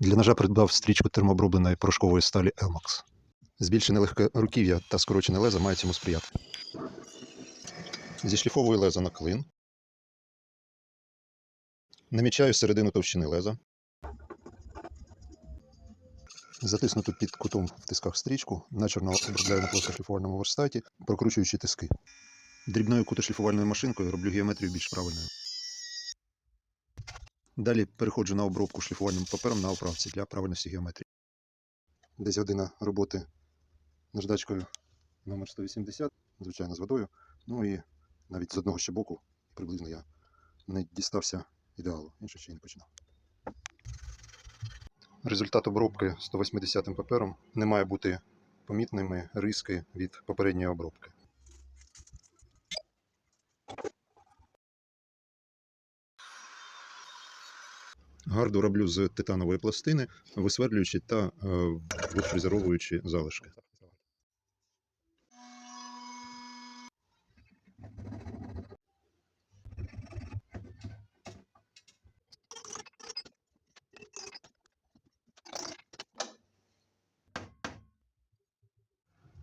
Для ножа придбав стрічку термообробленої порошкової сталі Elmax. Збільшене легке руків'я та скорочене лезо мають цьому сприяти. Зішліфовую лезо на клин. Намічаю середину товщини леза. Затиснуту під кутом в тисках стрічку, начерно обробляю на плоскошліфувальному верстаті, прокручуючи тиски. Дрібною кутошліфувальною машинкою роблю геометрію більш правильною. Далі переходжу на обробку шліфувальним папером на оправці для правильності геометрії. Десь година роботи наждачкою номер 180, звичайно, з водою. Ну і навіть з одного ще боку, приблизно я не дістався ідеалу, інше ще й не починав. Результат обробки 180 папером не має бути помітними риски від попередньої обробки. Гарду роблю з титанової пластини, висверлюючи та е, відфрезеровуючи залишки.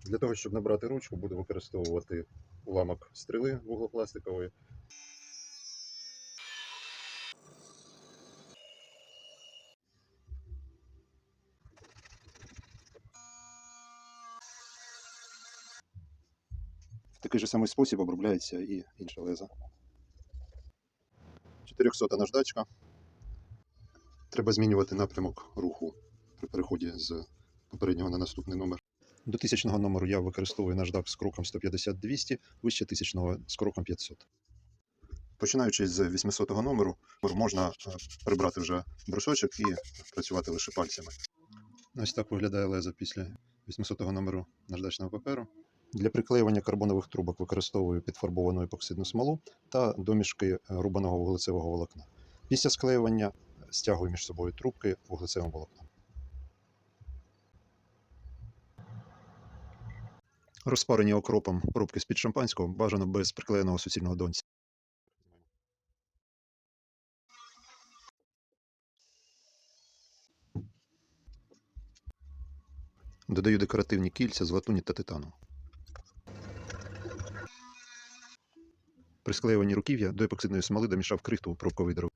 Для того, щоб набрати ручку, буду використовувати уламок стріли вуглопластикової. Такий же самий спосіб обробляється і інша леза. 400 наждачка. Треба змінювати напрямок руху при переході з попереднього на наступний номер. До тисячного номеру я використовую наждак з кроком 150-200, вище тисячного з кроком 500. Починаючи з 800 номеру, можна е, прибрати вже брусочок і працювати лише пальцями. Ось так виглядає лезо після 800 номеру наждачного паперу. Для приклеювання карбонових трубок використовую підфарбовану епоксидну смолу та домішки е, рубаного вуглецевого волокна. Після склеювання стягую між собою трубки вуглецевим волокном. Розпарені окропом пробки з-під шампанського бажано без приклеєного суцільного донця. Додаю декоративні кільця з латуні та титану. При склеюванні руків'я до епоксидної смоли домішав крихту пробковий дров.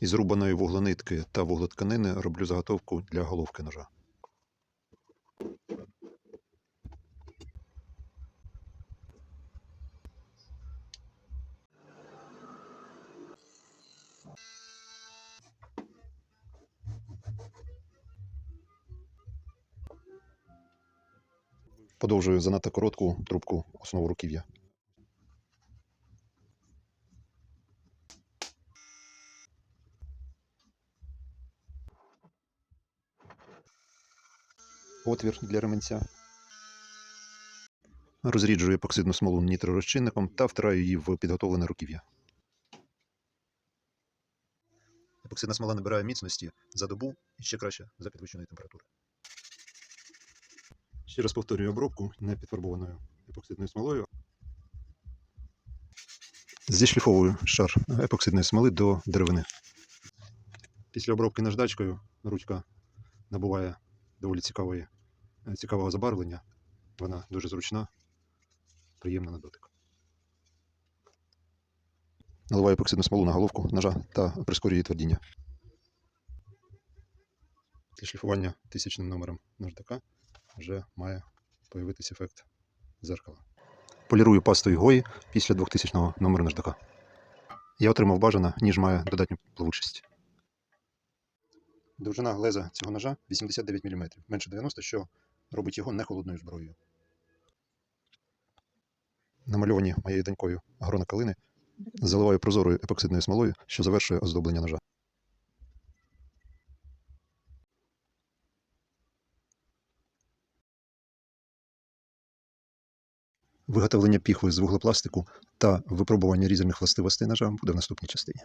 Із рубаної вуглонитки та вуглотканини роблю заготовку для головки ножа. Подовжую занадто коротку трубку основу руків'я. Отвір для ременця. Розріджую епоксидну смолу нітророзчинником та втираю її в підготовлене руків'я. Епоксидна смола набирає міцності за добу і ще краще за підвищеної температури. Ще раз повторюю обробку непідфарбованою епоксидною смолою. Зішліфовую шар епоксидної смоли до деревини. Після обробки наждачкою ручка набуває доволі цікавої, цікавого забарвлення. Вона дуже зручна, приємна на дотик. Наливаю епоксидну смолу на головку ножа та прискорюю її твердіння. Для шліфування тисячним номером наждака вже має появитися ефект дзеркала. Полірую пастою гої після 2000 номеру наждака. Я отримав бажано, ніж має додатню плавучість. Довжина глеза цього ножа 89 мм, менше 90, що робить його не холодною зброєю. Намальовані моєю донькою грона калини заливаю прозорою епоксидною смолою, що завершує оздоблення ножа. Виготовлення піхви з вуглепластику та випробування різальних властивостей ножа буде в наступній частині.